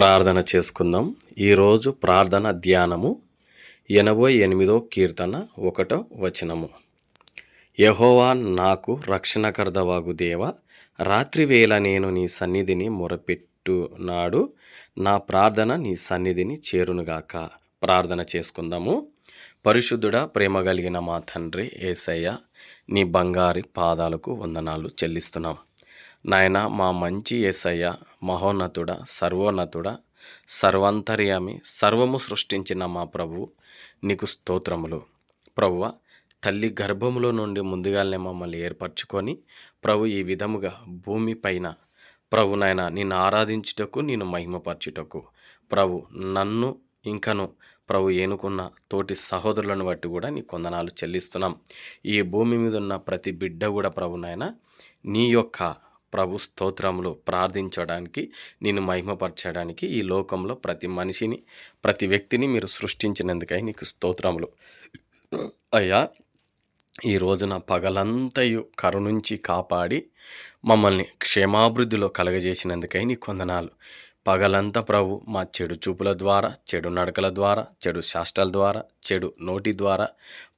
ప్రార్థన చేసుకుందాం. ఈరోజు ప్రార్థన ధ్యానము ఎనభై ఎనిమిదో కీర్తన ఒకటో వచనము. యహోవా నాకు రక్షణకర్దవాగు దేవ రాత్రివేళ నేను నీ సన్నిధిని మొరపెట్టునాడు నా ప్రార్థన నీ సన్నిధిని చేరునుగాక. ప్రార్థన చేసుకుందాము. పరిశుద్ధుడ ప్రేమ కలిగిన మా తండ్రి ఏసయ్య నీ బంగారి పాదాలకు వందనాలు చెల్లిస్తున్నాం. నాయన మా మంచి ఏసయ్య మహోన్నతుడ సర్వోన్నతుడ సర్వాంతర్యామి సర్వము సృష్టించిన మా ప్రభు నీకు స్తోత్రములు. ప్రభువ తల్లి గర్భములో నుండి ముందుగానే మమ్మల్ని ఏర్పరచుకొని ప్రభు ఈ విధముగా భూమి పైన ప్రభు నాయన నిన్ను ఆరాధించుటకు నేను మహిమపరచుటకు ప్రభు నన్ను ఇంకను ప్రభు ఏనుకున్న తోటి సహోదరులను బట్టి కూడా నీ కొందనాలు చెల్లిస్తున్నాం. ఈ భూమి మీద ఉన్న ప్రతి బిడ్డ కూడా ప్రభు నీ యొక్క ప్రభు స్తోత్రములు ప్రార్థించడానికి నేను మహిమపరచడానికి ఈ లోకంలో ప్రతి మనిషిని ప్రతి వ్యక్తిని మీరు సృష్టించినందుకై నీకు స్తోత్రములు. అయ్యా ఈ రోజున పగలంతయు కరుణుంచి కాపాడి మమ్మల్ని క్షేమాభివృద్ధిలో కలగజేసినందుకై నీ కొందనాలు పగలంతా ప్రభు మా చెడు చూపుల ద్వారా చెడు నడకల ద్వారా చెడు శాస్త్రాల ద్వారా చెడు నోటి ద్వారా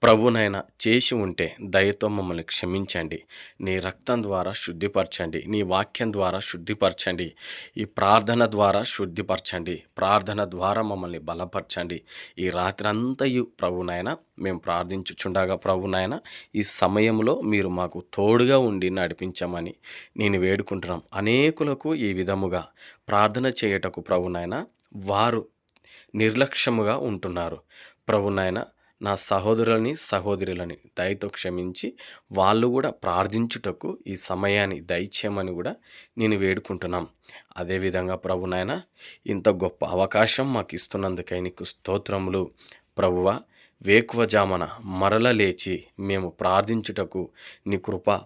ప్రభునైనా చేసి ఉంటే దయతో మమ్మల్ని క్షమించండి. నీ రక్తం ద్వారా శుద్ధిపరచండి. నీ వాక్యం ద్వారా శుద్ధిపరచండి. ఈ ప్రార్థన ద్వారా శుద్ధిపరచండి. ప్రార్థన ద్వారా మమ్మల్ని బలపరచండి. ఈ రాత్రి అంతయు ప్రభునైనా మేము ప్రార్థించుచుండగా ప్రభునైనా ఈ సమయంలో మీరు మాకు తోడుగా ఉండి నడిపించమని నేను వేడుకుంటున్నాం. అనేకులకు ఈ విధముగా ప్రార్థన చేయటకు ప్రభునైనా వారు నిర్లక్ష్యముగా ఉంటున్నారు. ప్రభునాయన నా సహోదరులని సహోదరులని దయతో క్షమించి వాళ్ళు కూడా ప్రార్థించుటకు ఈ సమయాన్ని దయచేయమని కూడా నేను వేడుకుంటున్నాం. అదేవిధంగా ప్రభునాయన ఇంత గొప్ప అవకాశం మాకు ఇస్తున్నందుకై నీకు స్తోత్రములు. ప్రభువ వేకువజామన మరల లేచి మేము ప్రార్థించుటకు నీ కృప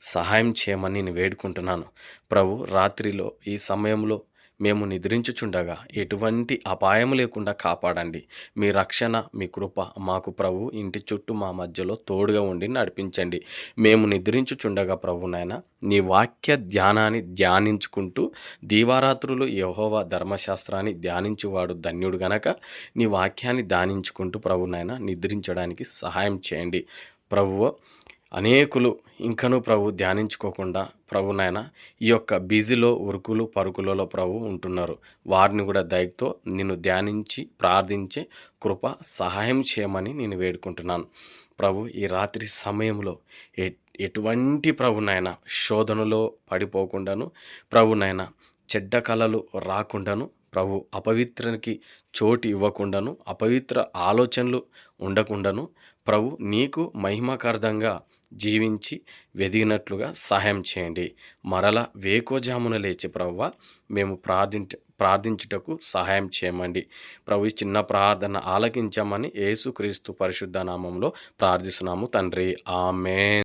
సహాయం చేయమని నేను వేడుకుంటున్నాను. ప్రభు రాత్రిలో ఈ సమయంలో మేము నిద్రించుచుండగా ఎటువంటి అపాయం లేకుండా కాపాడండి. మీ రక్షణ మీ కృప మాకు ప్రభు ఇంటి చుట్టూ మా మధ్యలో తోడుగా ఉండి నడిపించండి. మేము నిద్రించుచుండగా ప్రభు నాయన నీ వాక్య ధ్యానాన్ని ధ్యానించుకుంటూ దీవారాత్రులు యహోవ ధర్మశాస్త్రాన్ని ధ్యానించువాడు ధన్యుడు గనక నీ వాక్యాన్ని ధ్యానించుకుంటూ ప్రభు నాయన నిద్రించడానికి సహాయం చేయండి. ప్రభువు అనేకులు ఇంకనూ ప్రభు ధ్యానించుకోకుండా ప్రభు నాయన ఈ యొక్క బిజీలో ఉరుకులు పరుకులలో ప్రభు ఉంటున్నారు. వారిని కూడా దయతో నిన్ను ధ్యానించి ప్రార్థించే కృప సహాయం చేయమని నేను వేడుకుంటున్నాను. ప్రభు ఈ రాత్రి సమయంలో ఎటువంటి ప్రభునైనా శోధనలో పడిపోకుండాను ప్రభునైనా చెడ్డ కళలు రాకుండాను ప్రభు అపవిత్రకి చోటు ఇవ్వకుండాను అపవిత్ర ఆలోచనలు ఉండకుండాను ప్రభు నీకు మహిమకార్థంగా జీవించి వెదిగినట్లుగా సహాయం చేయండి. మరల వేకోజామున లేచి ప్రవ్వ మేము ప్రార్థించ ప్రార్థించుటకు సహాయం చేయమండి. ప్రభు చిన్న ప్రార్థన ఆలకించమని యేసుక్రీస్తు పరిశుద్ధ నామంలో ప్రార్థిస్తున్నాము తండ్రి. ఆమె